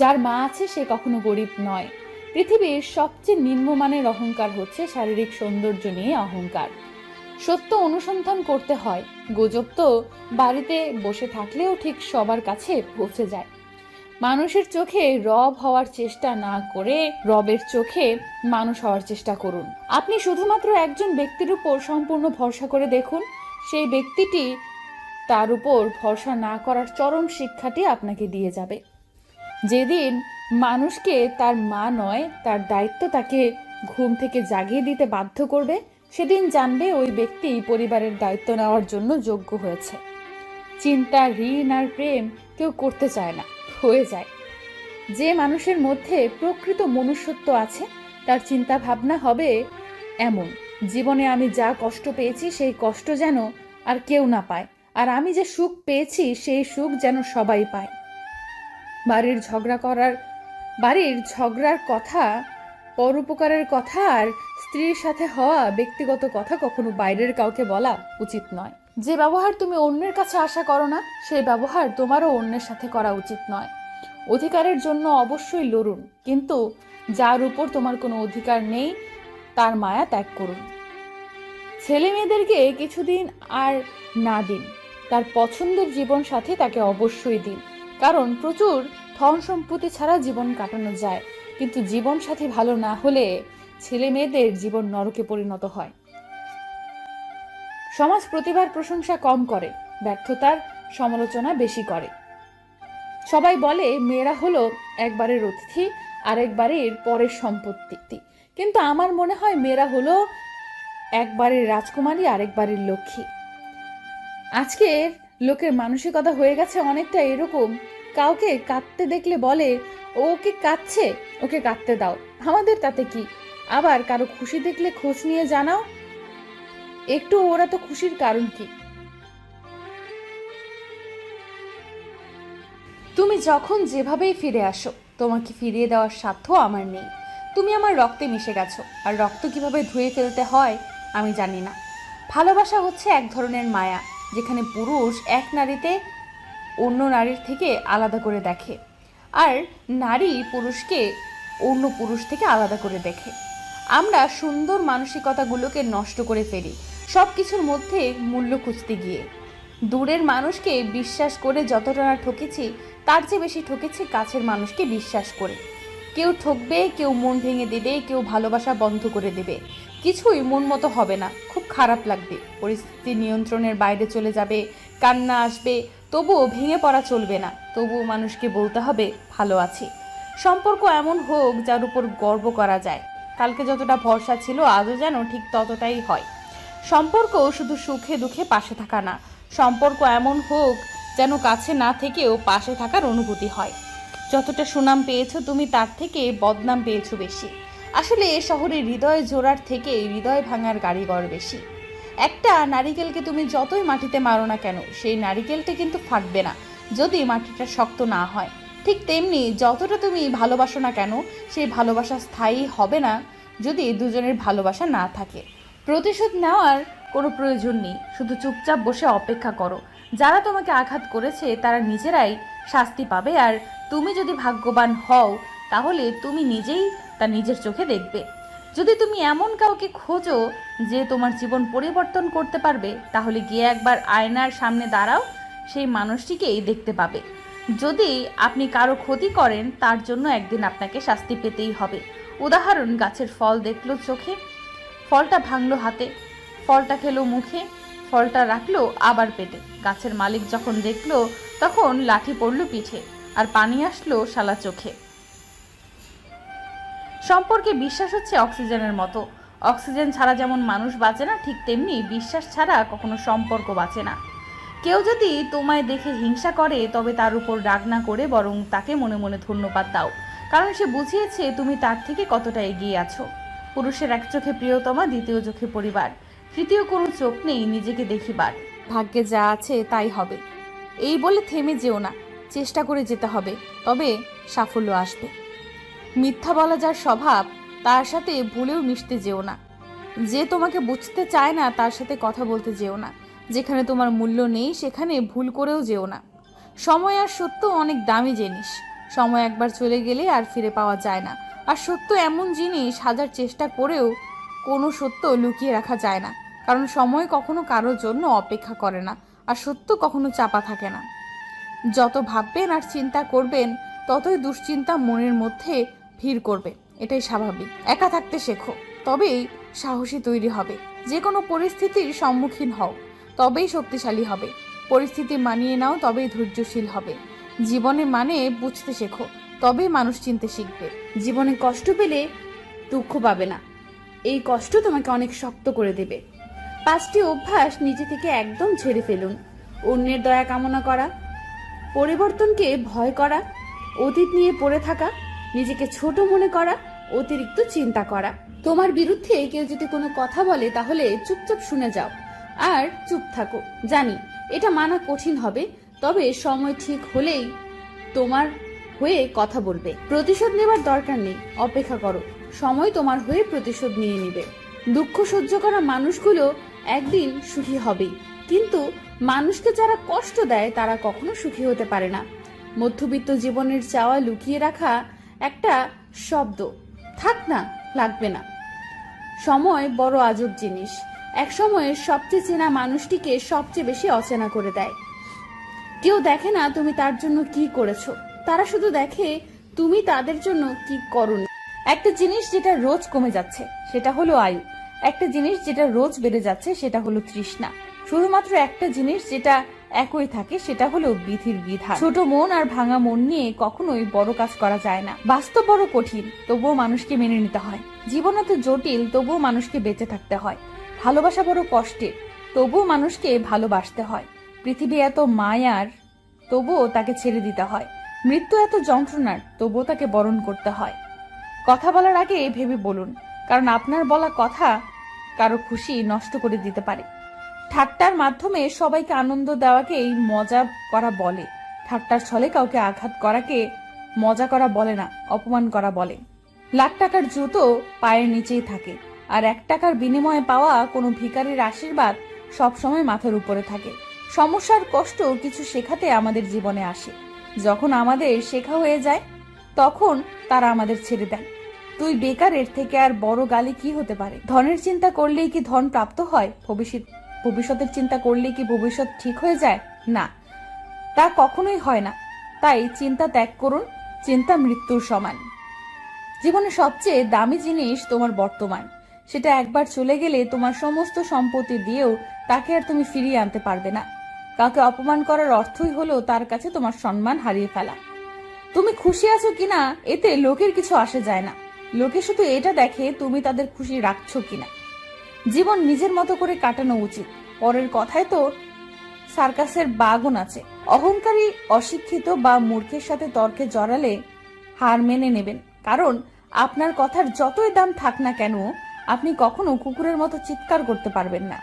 যার মা আছে সে কখনো গরিব নয়। পৃথিবীর সবচেয়ে নিম্নমানের অহংকার হচ্ছে শারীরিক সৌন্দর্য নিয়ে অহংকার। সত্য অনুসন্ধান করতে হয়, গুজব তো বাড়িতে বসে থাকলেও ঠিক সবার কাছে পৌঁছে যায়। মানুষের চোখে রব হওয়ার চেষ্টা না করে রবের চোখে মানুষ হওয়ার চেষ্টা করুন। আপনি শুধুমাত্র একজন ব্যক্তির উপর সম্পূর্ণ ভরসা করে দেখুন, সেই ব্যক্তিটি তার উপর ভরসা না করার চরম শিক্ষাটি আপনাকে দিয়ে যাবে। যেদিন মানুষকে তার মা নয়, তার দায়িত্ব তাকে ঘুম থেকে জাগিয়ে দিতে বাধ্য করবে, সেদিন জানবে ওই ব্যক্তি পরিবারের দায়িত্ব নেওয়ার জন্য যোগ্য হয়েছে। চিন্তা, ঋণ আর প্রেম কেউ করতে চায় না, হয়ে যায়। যে মানুষের মধ্যে প্রকৃত মনুষ্যত্ব আছে, তার চিন্তা ভাবনা হবে এমন, জীবনে আমি যা কষ্ট পেয়েছি, সেই কষ্ট যেন আর কেউ না পায়, আর আমি যে সুখ পেয়েছি, সেই সুখ যেন সবাই পায়। বাড়ির ঝগড়া করার, বাড়ির ঝগড়ার কথা পরোপকারের কথা আর স্ত্রীর সাথে হওয়া ব্যক্তিগত কথা কখনো বাইরের কাউকে বলা উচিত নয়। যে ব্যবহার তুমি অন্যের কাছে আশা করো না, সেই ব্যবহার তোমারও অন্যের সাথে করা উচিত নয়। অধিকারের জন্য অবশ্যই লড়ুন, কিন্তু যার উপর তোমার কোনো অধিকার নেই, তার মায়া ত্যাগ করুন। ছেলে মেয়েদেরকে কিছুদিন আর না দিন, তার পছন্দের জীবন সাথে তাকে অবশ্যই দিন। কারণ প্রচুর ধন সম্পত্তি ছাড়া জীবন কাটানো যায়। কিন্তু জীবন সাথী ভালো না হলে ছেলে মেয়েদের জীবন নরকে পরিণত হয়। সমাজ প্রতিভার প্রশংসা কম করে, ব্যর্থতার সমালোচনা বেশি করে। সবাই বলে, মেয়েরা হলো একবারের অতিথি, আরেকবারের পরের সম্পত্তি। কিন্তু আমার মনে হয়, মেয়েরা হলো একবারের রাজকুমারী, আরেকবারের লক্ষ্মী। আজকের লোকের মানসিকতা হয়ে গেছে অনেকটা এরকম। কাউকে কাঁদতে দেখলে বলে, ও ওকে কাঁদছে, ওকে কাঁদতে দাও। আমাদের তাতে কি? আবার কারও খুশি দেখলে খোঁজ নিয়ে জানাও। একটু ওরা তো খুশির কারণ কি? তুমি যখন যেভাবেই ফিরে আসো, তোমাকে ফিরিয়ে দেওয়ার সাধ্য আমার নেই। তুমি আমার রক্তে মিশে গেছো, আর রক্ত কীভাবে ধুয়ে ফেলতে হয় আমি জানি না। ভালোবাসা হচ্ছে এক ধরনের মায়া। যেখানে পুরুষ এক নারীতে অন্য নারীর থেকে আলাদা করে দেখে। আর নারী পুরুষকে অন্য পুরুষ থেকে আলাদা করে দেখে। আমরা সুন্দর মানসিকতাগুলোকে নষ্ট করে ফেলি সব কিছুর মধ্যে মূল্য খুঁজতে গিয়ে। দূরের মানুষকে বিশ্বাস করে যতটা না ঠকেছি, তার চেয়ে বেশি ঠকেছি কাছের মানুষকে বিশ্বাস করে। কেউ ঠকবে, কেউ মন ভেঙে দেবে, কেউ ভালোবাসা বন্ধ করে দেবে। কিছুই মন মতো হবে না। খুব খারাপ লাগবে। পরিস্থিতি নিয়ন্ত্রণের বাইরে চলে যাবে, কান্না আসবে, তবুও ভেঙে পড়া চলবে না। তবুও মানুষকে বলতে হবে, ভালো আছি। সম্পর্ক এমন হোক যার উপর গর্ব করা যায়। কালকে যতটা ভরসা ছিল, আজও যেন ঠিক ততটাই হয়। সম্পর্ক শুধু সুখে দুঃখে পাশে থাকা না। সম্পর্ক এমন হোক যেন কাছে না থেকেও পাশে থাকার অনুভূতি হয়। যতটা সুনাম পেয়েছ তুমি, তার থেকে বদনাম পেয়েছ বেশি। আসলে এ শহরে হৃদয় জোড়ার থেকে হৃদয় ভাঙার কারিগর বেশি। একটা নারিকেলকে তুমি যতই মাটিতে মারো না কেন, সেই নারিকেলটা কিন্তু ফাটবে না, যদি মাটিটা শক্ত না হয়। ঠিক তেমনি যতটা তুমি ভালোবাসো না কেন, সেই ভালোবাসা স্থায়ী হবে না, যদি দুজনের ভালোবাসা না থাকে। প্রতিশোধ নেওয়ার কোনো প্রয়োজন নেই, শুধু চুপচাপ বসে অপেক্ষা করো। যারা তোমাকে আঘাত করেছে, তারা নিজেরাই শাস্তি পাবে। আর তুমি যদি ভাগ্যবান হও, তাহলে তুমি নিজেই তা নিজের চোখে দেখবে। যদি তুমি এমন কাউকে খোঁজো যে তোমার জীবন পরিবর্তন করতে পারবে, তাহলে গিয়ে একবার আয়নার সামনে দাঁড়াও, সেই মানুষটিকেই দেখতে পাবে। যদি আপনি কারও ক্ষতি করেন, তার জন্য একদিন আপনাকে শাস্তি পেতেই হবে। উদাহরণ, গাছের ফল দেখল চোখে, ফলটা ভাঙলো হাতে, ফলটা খেলো মুখে, ফলটা রাখল আবার পেটে। গাছের মালিক যখন দেখল, তখন লাঠি পড়ল পিঠে, আর পানি আসলো শালা চোখে। সম্পর্কে বিশ্বাস হচ্ছে অক্সিজেনের মতো। অক্সিজেন ছাড়া যেমন মানুষ বাঁচে না, ঠিক তেমনি বিশ্বাস ছাড়া কখনো সম্পর্ক বাঁচে না। কেউ যদি তোমায় দেখে হিংসা করে, তবে তার উপর রাগ না করে বরং তাকে মনে মনে ধন্যবাদ দাও। কারণ সে বুঝিয়েছে তুমি তার থেকে কতটা এগিয়ে আছো। পুরুষের এক চোখে প্রিয়তমা, দ্বিতীয় চোখে পরিবার। তৃতীয় কোনো চোখ নেই, নিজেকে দেখিবার। ভাগ্যে যা আছে তাই হবে। এই বলে থেমে যেও না। চেষ্টা করে যেতে হবে, তবে সাফল্য আসবে। মিথ্যা বলা যার স্বভাব, তার সাথে ভুলেও মিশতে যেও না। যে তোমাকে বুঝতে চায় না, তার সাথে কথা বলতে যেও না। যেখানে তোমার মূল্য নেই, সেখানে ভুল করেও যেও না। সময় আর সত্য অনেক দামি জিনিস। সময় একবার চলে গেলে আর ফিরে পাওয়া যায় না। আর সত্য এমন জিনিস, হাজার চেষ্টা করেও কোনো সত্য লুকিয়ে রাখা যায় না। কারণ সময় কখনো কারোর জন্য অপেক্ষা করে না, আর সত্য কখনো চাপা থাকে না। যত ভাববেন আর চিন্তা করবেন, ততই দুশ্চিন্তা মনের মধ্যে ভিড় করবে, এটাই স্বাভাবিক। একা থাকতে শেখো, তবেই সাহসী তৈরি হবে। যে কোনো পরিস্থিতির সম্মুখীন হও, তবেই শক্তিশালী হবে। পরিস্থিতি মানিয়ে নাও, তবেই ধৈর্যশীল হবে। জীবনে মানে বুঝতে শেখো, তবেই মানুষ চিনতে শিখবে। জীবনে কষ্ট পেলে দুঃখ পাবে না। এই কষ্ট তোমাকে অনেক শক্ত করে দেবে। পাঁচটি অভ্যাস নিজে থেকে একদম ছেড়ে ফেলুন। অন্যের দয়া কামনা করা, পরিবর্তনকে ভয় করা, অতীত নিয়ে পড়ে থাকা নিজেকে ছোট মনে করা, অতিরিক্ত চিন্তা করা। তোমার বিরুদ্ধে কেউ যদি কোনো কথা বলে, তাহলে চুপচাপ শুনে যাও। আর চুপ থাকো। জানি, এটা মানা কঠিন হবে, তবে সময় ঠিক হলেই তোমার হয়ে কথা বলবে। প্রতিশোধ নেবার দরকার নেই। অপেক্ষা করো। সময় তোমার হয়ে প্রতিশোধ নিয়ে নিবে। দুঃখ সহ্য করা মানুষগুলো একদিন সুখী হবেই। কিন্তু মানুষকে যারা কষ্ট দেয়, তারা কখনো সুখী হতে পারে না। মধ্যবিত্ত জীবনের চাওয়া লুকিয়ে রাখা একটা শব্দ। থাক না, লাগবে না। সময় বড় আজব জিনিস। এক সময়ে সবচেয়ে চেনা মানুষটিকে সবচেয়ে বেশি অচেনা করে দেয়। কেউ দেখে না তুমি তার জন্য কি করেছ। তারা শুধু দেখে তুমি তাদের জন্য কি করনি। একটা জিনিস যেটা রোজ কমে যাচ্ছে, সেটা হলো আয়ু। একটা জিনিস যেটা রোজ বেড়ে যাচ্ছে, সেটা হলো তৃষ্ণা। শুধুমাত্র একটা জিনিস যেটা একই থাকে, সেটা হলো বিধির বিধান। ছোট মন আর ভাঙা মন নিয়ে কখনোই বড় কাজ করা যায় না। বাস্তব বড় কঠিন, তবুও মানুষকে মেনে নিতে হয়। জীবন এত জটিল, তবুও মানুষকে বেঁচে থাকতে হয়। ভালোবাসা বড় কষ্টের, তবুও মানুষকে ভালোবাসতে হয়। পৃথিবী এত মায়ার, তবুও তাকে ছেড়ে দিতে হয়। মৃত্যু এত যন্ত্রণার, তবুও তাকে বরণ করতে হয়। কথা বলার আগে ভেবে বলুন, কারণ আপনার বলা কথা কারও খুশি নষ্ট করে দিতে পারে। ঠাট্টার মাধ্যমে সবাইকে আনন্দ দেওয়াকেই মজা করা বলে। ঠাট্টার ছলে কাউকে আঘাত করাকে মজা করা বলে না, অপমান করা বলে। লাখ টাকার জুতো পায়ের নিচেই থাকে, আর এক টাকার বিনিময়ে পাওয়া কোনো ভিখারির আশীর্বাদ সবসময় মাথার উপরে থাকে। সমস্যার কষ্ট কিছু শেখাতে আমাদের জীবনে আসে। যখন আমাদের শেখা হয়ে যায়, তখন তারা আমাদের ছেড়ে দেয় তুই বেকারের থেকে আর বড় গালি কি হতে পারে? ধনের চিন্তা করলেই কি ধন প্রাপ্ত হয় ভবিষ্যৎ ভবিষ্যতের চিন্তা করলেই কি ভবিষ্যৎ ঠিক হয়ে যায়? না। তা কখনোই হয় না। তাই চিন্তা ত্যাগ করুন, চিন্তা মৃত্যুর সমান। জীবনে সবচেয়ে দামি জিনিস তোমার বর্তমান। সেটা একবার চলে গেলে তোমার সমস্ত সম্পত্তি দিয়েও তাকে আর তুমি ফিরিয়ে আনতে পারবে না। কাউকে অপমান করার অর্থই হলো তার কাছে তোমার সম্মান হারিয়ে ফেলা। তুমি খুশি আছো কিনা, এতে লোকের কিছু আসে যায় না। লোকে শুধু এটা দেখে তুমি তাদের খুশি রাখছো কিনা। জীবন নিজের মতো করে কাটানো উচিত। পরের কথায় তো সার্কাসের বাগুন আছে। অহংকারী, অশিক্ষিত বা মূর্খের সাথে তর্কে জড়ালে হার মেনে নেবেন। কারণ আপনার কথার যতই দাম থাক না কেন, আপনি কখনো কুকুরের মতো চিৎকার করতে পারবেন না।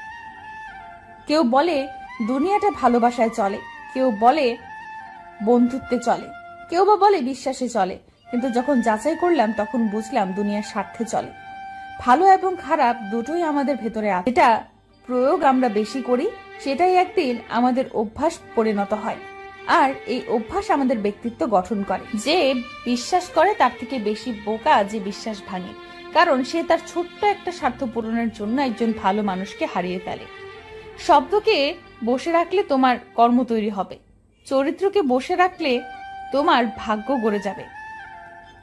কেউ বলে, দুনিয়াটা ভালোবাসায় চলে। কেউ বলে, বন্ধুত্বে চলে। কেউ বা বলে, বিশ্বাসে চলে। কিন্তু যখন যাচাই করলাম, তখন বুঝলাম দুনিয়ার স্বার্থে চলে। ভালো এবং খারাপ দুটোই আমাদের ভেতরে আছে। এটা প্রয়োগ আমরা বেশি করি, সেটাই একদিন আমাদের অভ্যাস পরিণত হয়। আর এই অভ্যাস আমাদের ব্যক্তিত্ব গঠন করে। যে বিশ্বাস করে, তার থেকে বেশি বোকা যে বিশ্বাস ভাঙে। কারণ সে তার ছোট্ট একটা স্বার্থ পূরণের জন্য একজন ভালো মানুষকে হারিয়ে ফেলে। শব্দকে বসে রাখলে তোমার কর্ম তৈরি হবে। চরিত্রকে বসে রাখলে তোমার ভাগ্য গড়ে যাবে।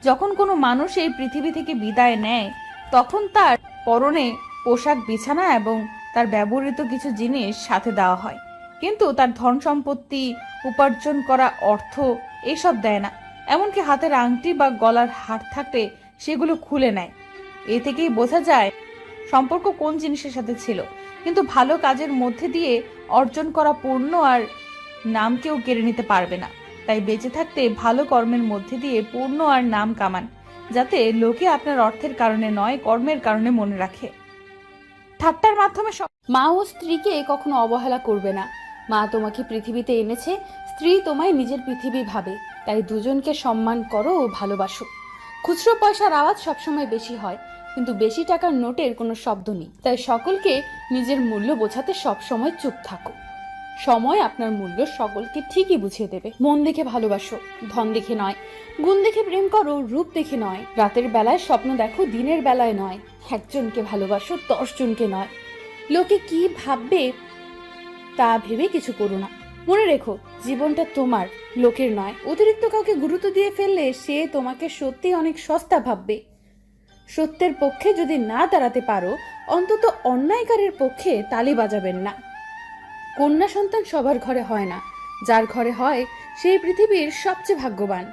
যখন কোনো মানুষ এই পৃথিবী থেকে বিদায় নেয় তখন তার পরনে পোশাক, বিছানা এবং তার ব্যবহৃত কিছু জিনিস সাথে দেওয়া হয়। কিন্তু তার ধন সম্পত্তি, উপার্জন করা অর্থ এসব দেয় না। এমনকি হাতের আংটি বা গলার হার থাকলে সেগুলো খুলে নেয়। এ থেকেই বোঝা যায় সম্পর্ক কোন জিনিসের সাথে ছিল। কিন্তু ভালো কাজের মধ্যে দিয়ে অর্জন করা পূর্ণ আর নাম কেউ কেড়ে নিতে পারবে না। তাই বেঁচে থাকতে ভালো কর্মের মধ্যে দিয়ে পূর্ণ আর নাম কামান। যাতে লোকে আপনার অর্থের কারণে নয়, কর্মের কারণে মনে রাখে। ঠাট্টার মাধ্যমে মা ও স্ত্রীকে কখনো অবহেলা করবে না। মা তোমাকে পৃথিবীতে এনেছে, স্ত্রী তোমায় নিজের পৃথিবী ভাবে। তাই দুজনকে সম্মান করো ও ভালোবাসো। খুচরো পয়সার আওয়াজ সবসময় বেশি হয়, কিন্তু বেশি টাকার নোটের কোনো শব্দ নেই। তাই সকলকে নিজের মূল্য বোঝাতে সবসময় চুপ থাকো। সময় আপনার মূল্য সকলকে ঠিকই বুঝিয়ে দেবে। মন দেখে ভালোবাসো, ধন দেখে নয়। গুণ দেখে প্রেম করো, রূপ দেখে নয়। রাতের বেলায় স্বপ্ন দেখো, দিনের বেলায় নয়। একজনকে ভালোবাসো, দশজনকে নয়। লোকে কি ভাববে তা ভেবে কিছু করো না। মনে রেখো, জীবনটা তোমার, লোকের নয়। অতিরিক্ত কাউকে গুরুত্ব দিয়ে ফেললে সে তোমাকে সত্যি অনেক সস্তা ভাববে। সত্যের পক্ষে যদি না দাঁড়াতে পারো, অন্তত অন্যায়কারীর পক্ষে তালি বাজাবেন না। কন্যা সন্তান সবার ঘরে হয় না। যার ঘরে হয় সেই পৃথিবীর সবচেয়ে ভাগ্যবান।